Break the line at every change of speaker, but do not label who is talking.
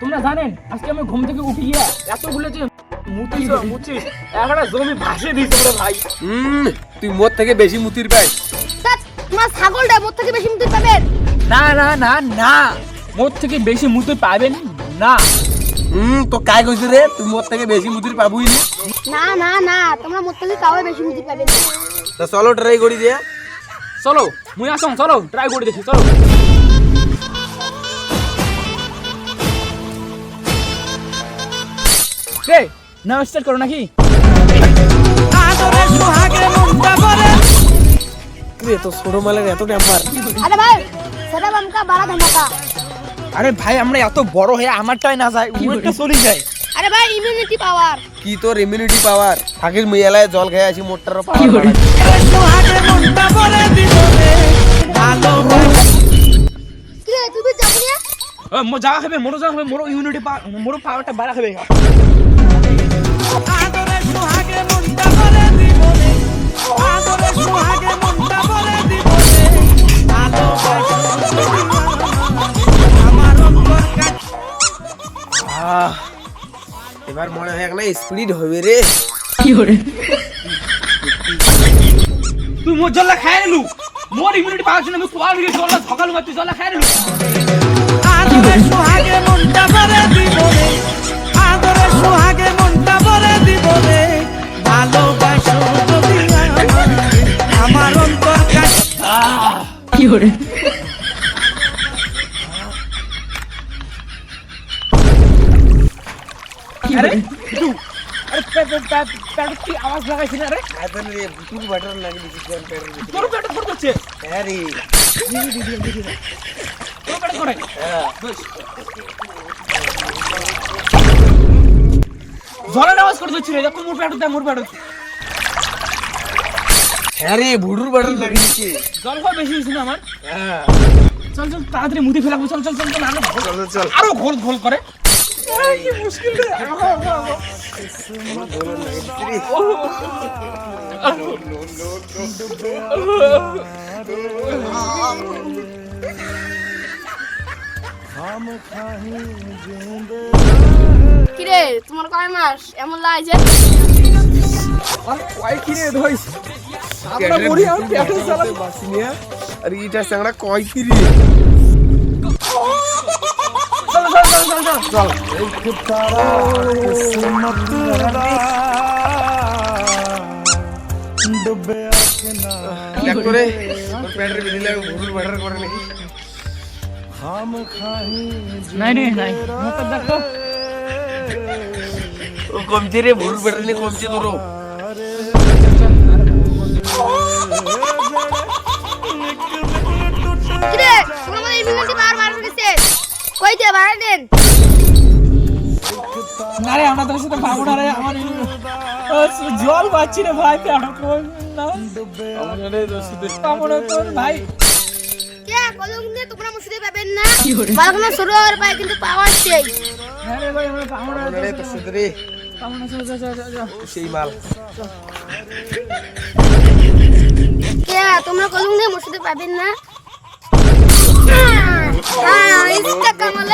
তোমরা জানেন আজকে আমি ঘুম থেকে উঠি গিয়া এতগুলো যে মুতি মুচি একটা জমি ভাসিয়ে দিয়েছে রে ভাই।
হুম তুই মোর থেকে বেশি মুতির পাই।
তোমার ছাগলটা মোর থেকে বেশি মুতি পাবেন।
না না না না। মোর থেকে বেশি মুতি পাবেন না।
হুম তো কাই কইছিস রে? তুই মোর থেকে বেশি মুতির পাবুই না?
না না না তোমরা মোর থেকে কাউকে বেশি মুতি পাবেন না।
তা চলো ট্রাই করি যে।
চলো মুই আসং চলো ট্রাই করে দেখি চলো। রে না স্টার্ট করো নাকি?
রে তো ছোট মালের এত টেম্পার
আরে ভাই সেটা বামকা বাড়া ধামাকা
আরে ভাই আমরা এত বড় হয়ে আমারটাই না যায় ওইটা চলে যায়।
আরে ভাই ইমিউনিটি পাওয়ার
কি তোর ইমিউনিটি পাওয়ার থাকিস মুই এলায় জল খেয়ে আসি মোটটারও পাওয়ার
কি রে তুই যাবি না?
মো যা খাবে মোরো যা খাবে মোরো ইউনিটি মোরো পাওয়ারটা বাড়া খাবে
আহ, এবার মনে হয় না স্পিড হবে রে।
তুই মোর জল্লা খাই নিলু মোর ইমিউনিটি পাওয়ার জন্য আমি কোয়াল দিয়ে জল্লা সকাল মাত্র জল্লা খাই নিলু আরে তু আরে পেট পেট পেট কি আওয়াজ লাগাইছিস রে?
এখন রে লাগে?
তোর করছে?
হ্যাঁ
তোর পেট করে
হ্যাঁ।
জলের আওয়াজ করে দিচ্ছি রে দেখো মোর পেট দে মোর পেট
হ্যাঁ রে ভুডুর বাটার লাগে
জল খাওয়া বেশি হয়েছে আমার?
হ্যাঁ।
চল চল তাড়াতাড়ি মুদি ফেলাবো চল চল চল চল আরও
চল চল
আরও ঘোল ঘোল করে। আরে, কি মুশকিল রে। আহা, আহা, আহা।
কি রে তোমার কয় মাস? এমন লাগে যে
কয় কি রে ধইস আমরা
পেটের
মরি আর পেটে
ভিতরে
জ্বালা
বাসি নিয়ে আর ইটা সাংড়া কয় কি রে
চল চল চল চল। চল।
চল তোর লাগে ভুডুর বাটার করে নাকি
নাই রে নাই। মুখ দেখো
ও কমছে রে
না রে আমরা তোর সাথে পাবো না রে আমার জল পাচ্ছি রে ভাই তোর ভাই?
তোমরা মুসিতে পাবেন না। বালকনা ছোট আর পায় কিন্তু পাওয়ার সেই
হ্যাঁ রে ভাই আমরা পাবো না
রে সেই মাল।
কে তোমরা কলম দিয়ে মুসিতে পাবেন না। হ্যাঁ ইসকা কামালে